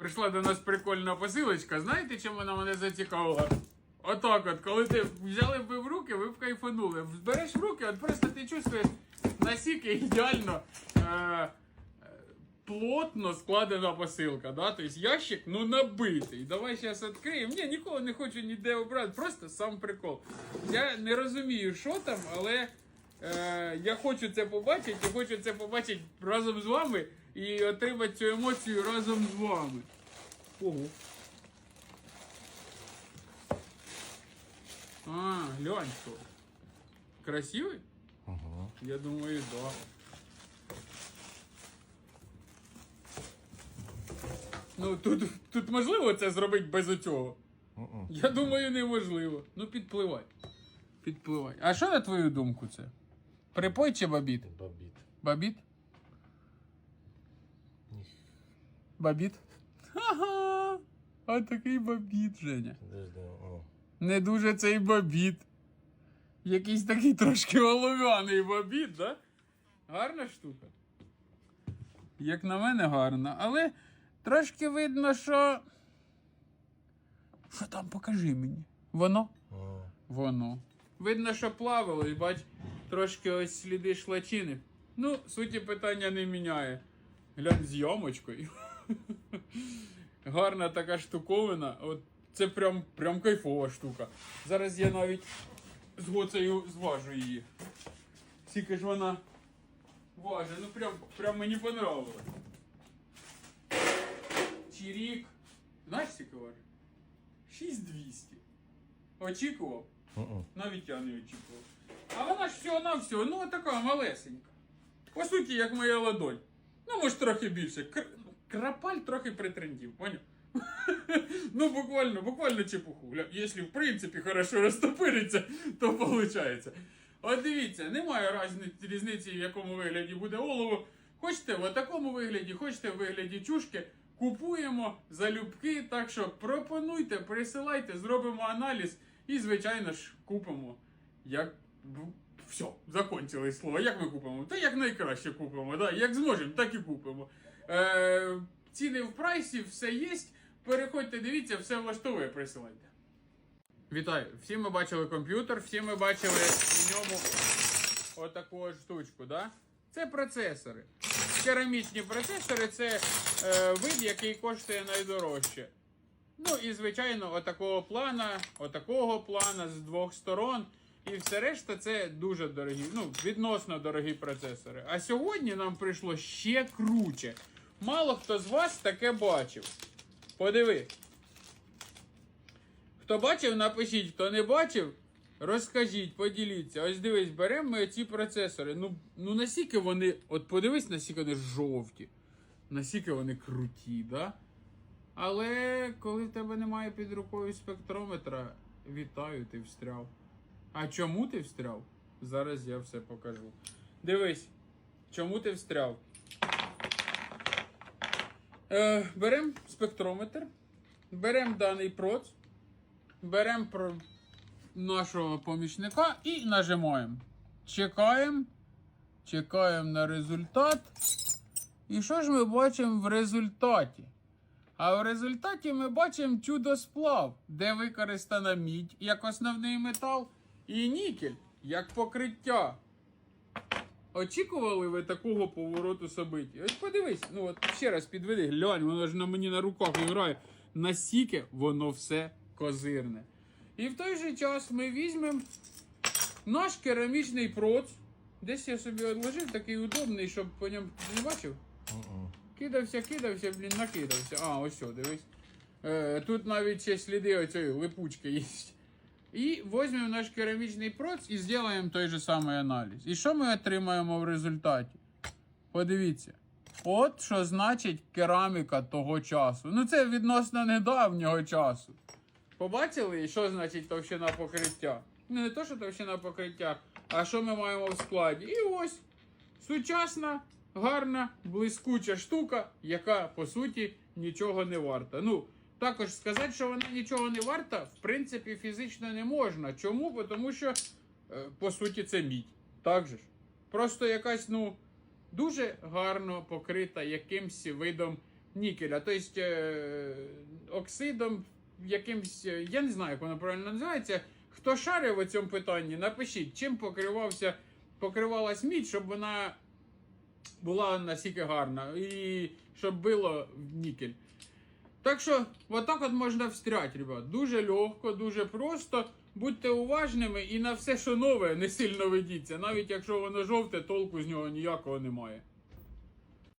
Прийшла до нас прикольна посилочка. Знаєте, чим вона мене зацікавила? Отак от, коли ти взяли ви в руки, ви б кайфанули. Береш в руки, от просто ти чувствуєш наскільки ідеально е, плотно складена посилка. Да? Тобто ящик ну набитий. Давай зараз відкриємо. Ні, ніколи не хочу ніде обрати, просто сам прикол. Я не розумію, що там, але е, я хочу це побачити, і хочу це побачити разом з вами і отримати цю емоцію разом з вами. Ого. А, глянь що. Красивий? Ага. Я думаю, да. Ну, тут, тут можливо це зробити без оцього. Мгм. Я думаю, неможливо. Ну, підпливай. Підпливай. А що на твою думку це? Припой чи бабіт? Бабіт. Бабіт? Бабіт? Ха-ха! А такий бабіт, Женя. Подожди, о. Не дуже цей бабіт. Якийсь такий трошки олов'яний бабіт, да? Гарна штука. Як на мене, гарна. Але трошки видно, що. Що там покажи мені? Воно? О. Воно. Видно, що плавало, і бач, трошки ось сліди шлачини. Ну, суті питання не міняє. Глянь з ямочкою. Гарна така штуковина. От це прям, прям кайфова штука. Зараз я навіть з гоцею зважу її. Скільки ж вона важить. Ну прям, прям мені понравилось. Чирік. Знаєш, скільки важить? 6200. Очікував? Мгм. Навіть я не очікував. А вона ж всього на всього, ну така малесенька. По суті, як моя ладонь. Ну, може, трохи більше. Кр- Крапаль трохи притрендів, поняв? ну, буквально, буквально чепуху. Якщо в принципі хорошо розтопириться, то виходить. От дивіться, немає різниці, в якому вигляді буде олово. Хочете в такому вигляді, хочете в вигляді чушки. Купуємо залюбки, так що пропонуйте, присилайте, зробимо аналіз і, звичайно ж, купимо. Як все, закончили слово. Як ми купимо? Та як найкраще купимо. Да? Як зможемо, так і купимо. Е, ціни в прайсі, все є. Переходьте, дивіться, все влаштовує, присилайте. Вітаю! Всі ми бачили комп'ютер, всі ми бачили в ньому отаку от штучку, да? Це процесори. Керамічні процесори це е, вид, який коштує найдорожче. Ну і звичайно, отакого плана, отакого плана з двох сторон. І все решта це дуже дорогі, ну, відносно дорогі процесори. А сьогодні нам прийшло ще круче. Мало хто з вас таке бачив. Подиви. Хто бачив, напишіть, хто не бачив, розкажіть, поділіться. Ось дивись, беремо ми ці процесори. Ну, ну наскільки вони. От подивись, наскільки вони жовті. Наскільки вони круті, да? Але коли в тебе немає під рукою спектрометра, вітаю, ти встряв. А чому ти встряв? Зараз я все покажу. Дивись, чому ти встряв? Е, беремо спектрометр, беремо даний проц, беремо нашого помічника і нажимаємо. Чекаємо. Чекаємо на результат. І що ж ми бачимо в результаті? А в результаті ми бачимо чудосплав, де використана мідь як основний метал і нікель як покриття. Очікували ви такого повороту событий? Ось подивись, ну от ще раз підведи, глянь, воно ж на мені на руках грає. Настільки воно все козирне. І в той же час ми візьмемо наш керамічний проц. Десь я собі відложив, такий удобний, щоб по ньому не бачив. Кидався, кидався, блін, накидався. А, ось що, дивись. Е, тут навіть ще сліди оцієї липучки є. І візьмемо наш керамічний проц і зробимо той же самий аналіз. І що ми отримаємо в результаті? Подивіться. От що значить кераміка того часу. Ну це відносно недавнього часу. Побачили, що значить товщина покриття? Ну не то, що товщина покриття, а що ми маємо в складі. І ось сучасна, гарна, блискуча штука, яка по суті нічого не варта. Ну, також сказати, що вона нічого не варта, в принципі, фізично не можна. Чому? Тому що, е, по суті, це мідь. Так же ж. Просто якась, ну, дуже гарно покрита якимсь видом нікеля, тобто е, оксидом якимсь, е, я не знаю, як воно правильно називається. Хто шарив у цьому питанні, напишіть, чим покривався, покривалась мідь, щоб вона була настільки гарна і щоб було в нікель. Так що, отак от можна встрять, ребят. Дуже легко, дуже просто. Будьте уважними і на все, що нове, не сильно ведіться. Навіть якщо воно жовте, толку з нього ніякого немає.